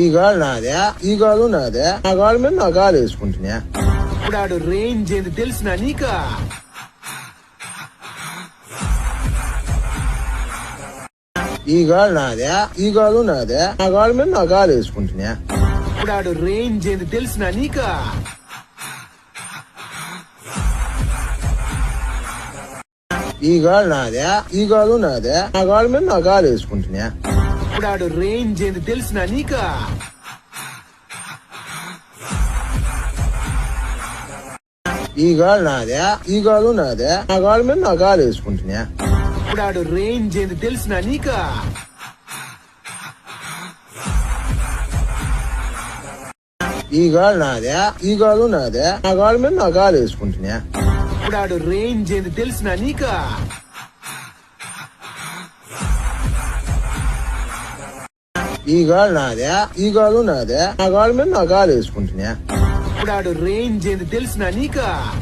ఈ గాలి నాదే ఈ గాలు నాదే. ఆ గాలి మీద నా గాలి వేసుకుంటున్నా. ఇప్పుడు ఆడు రేంజ్ ఏంది తెలిసిన నీకా? ఈ గాలి నాదే ఈ గాలు నాదే. ఆ గాలి మీద నా గాలి వేసుకుంటున్నా. ఇప్పుడు ఆడు రేంజ్ ఏంది తెలిసిన నీకా? ఈ గాలి నాదే ఈ గాలు నాదే. ఆ గాలి మీద నా గాలి వేసుకుంటున్నా. ఇప్పుడు ఆడు రేంజ్ ఏంది తెలిసిన నీకా? ఈ గాలి నాదే ఈ గాలు నాదే ఆ గాలి మీద నా గాలి వేసుకుంటున్నా. ఇప్పుడు ఆడు రేంజ్ ఏంది తెలిసిన నీకా? ఈ గాలి నాదే ఈ గాలు నాదే ఆ గాలి మీద నా గాలి వేసుకుంటున్నా. ఇప్పుడు ఆడు రేంజ్ ఏంది తెలిసిన నీకా? ఈ గాలి నాదే ఈ గాలు నాదే. నా గాడు మీద నా గాలి వేసుకుంటున్నా. ఇప్పుడు రేంజ్ ఏంది తెలిసిన నీకా?